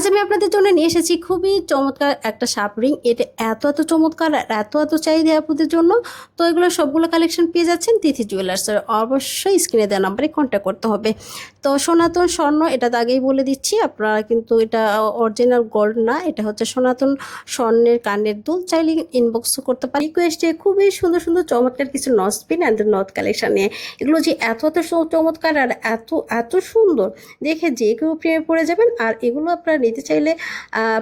আজ আমি আপনাদের জন্য নিয়ে এসেছি খুবই চমৎকার একটা সাপ রিং। এটা এত এত চমৎকার আর এত এত চাহিদা আপনাদের জন্য। তো এগুলো সবগুলো কালেকশন পেয়ে যাচ্ছেন তিথি জুয়েলার্সের অবশ্যই স্ক্রিনে দেওয়া নাম্বারে কন্ট্যাক্ট করতে হবে। তো সনাতন স্বর্ণ, এটা তো আগেই বলে দিচ্ছি, আপনারা কিন্তু এটা অরিজিনাল গোল্ড না, এটা হচ্ছে সনাতন স্বর্ণের কানের দুল। চাইলে ইনবক্স করতে পারি রিকোয়েস্টে খুবই সুন্দর সুন্দর চমৎকার কিছু নথ স্পিন অ্যান্ড নথ কালেকশন নিয়ে এগুলো যে এত এত চমৎকার আর এত এত সুন্দর, দেখে যে কেউ প্রেমে পড়ে যাবেন। আর এগুলো আপনারা নিতে চাইলে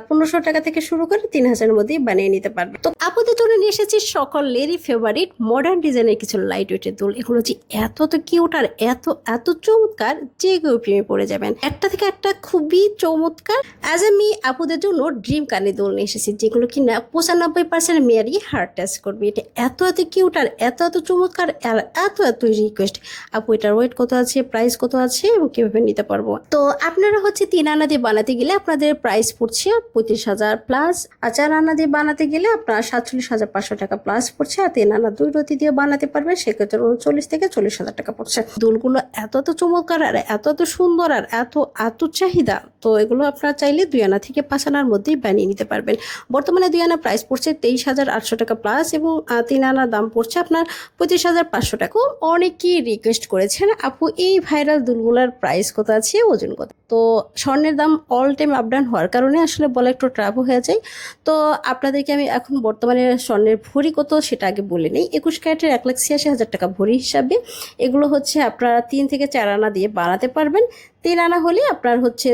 পনেরোশো টাকা থেকে শুরু করে তিন হাজারের মধ্যেই বানিয়ে নিতে পারবে। তো আপনাদের জন্য নিয়ে এসেছি সকলেরই ফেভারিট মডার্ন ডিজাইনের কিছু লাইট ওয়েটের দুল। এগুলো যে এত তো কিউট আর এত এত চমৎকার, যে কেউ প্রেমে পড়ে যাবেন। একটা থেকে একটা খুবই চমৎকার অ্যাজ এ মি আপুদের জন্য ড্রিম কানে দোল নিয়ে এসেছি, যেগুলো কিনা পঁচানব্বই পার্সেন্ট মেয়ারই হার্ট টাচ করবে। এটা এত এত কিউট আর এত এত চমৎকার আর এত এত রিকোয়েস্ট আপু, এটার ওয়েট কত আছে প্রাইস কত আছে, এবং কীভাবে নিতে পারব? তো আপনারা হচ্ছে তিন আনা দিয়ে বানাতে গেলে আপনাদের প্রাইস পড়ছে পঁয়ত্রিশ হাজার প্লাস আচার আনা দিয়ে বানাতে গেলে আপনার সাতচল্লিশ হাজার পাঁচশো টাকা প্লাস পড়ছে আর তিন আনা দুই রতি দিয়ে বানাতে পারবে সেক্ষেত্রে উনচল্লিশ থেকে চল্লিশ হাজার টাকা পড়ছে। দুলগুলো এত এত চমৎকার আর এত এত সুন্দর আর এত এত চাহিদা। তো এগুলো আপনারা চাইলে দুই আনা থেকে পাঁচ আনার মধ্যেই বানিয়ে নিতে পারবেন। বর্তমানে দুই আনা প্রাইস পড়ছে তেইশ হাজার আটশো টাকা প্লাস এবং তিন আনার দাম পড়ছে আপনার পঁচিশ হাজার পাঁচশো টাকা। অনেকেই রিকোয়েস্ট করেছেন, আপু, এই ভাইরাল দুলগুলার প্রাইস কত আছে, ওজন কত? তো স্বর্ণের দাম অল টাইম আপ ডাউন হওয়ার কারণে আসলে বলা একটু ট্রাপ হয়ে যায়। তো আপনাদেরকে আমি এখন বর্তমানে স্বর্ণের ভরি কত সেটা আগে বলে নিই। একুশ ক্যারেটের এক লাখ ছিয়াশি হাজার টাকা ভরি হিসাবে। এগুলো হচ্ছে আপনারা তিন থেকে চার আনা দিয়ে বানাতে পারবেন। তিন আনা হলে আপনার হচ্ছে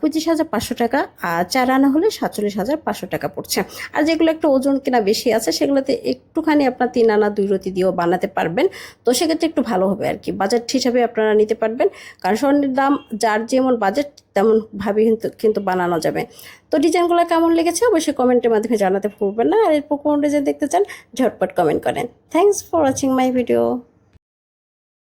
পঁচিশ হাজার পাঁচশো টাকা, আর চার আনা হলে সাতচল্লিশ হাজার পাঁচশো টাকা পড়ছে। আর যেগুলো একটা ওজন কেনা বেশি আছে, সেগুলোতে একটুখানি আপনার তিন আনা দুই রতি দিয়েও বানাতে পারবেন। তো সেক্ষেত্রে একটু ভালো হবে আর কি। বাজেট হিসাবে আপনারা নিতে পারবেন। কারণ স্বর্ণের দাম, যার যেমন বাজেট তেমন ভাবে কিন্তু কিন্তু বানানো যাবে। তো ডিজাইনগুলো কেমন লেগেছে অবশ্যই কমেন্টের মাধ্যমে জানাতে ভুলবেন না। আর এরপর কোন ডিজাইন দেখতে চান, ঝটপট কমেন্ট করেন। Thanks for watching my video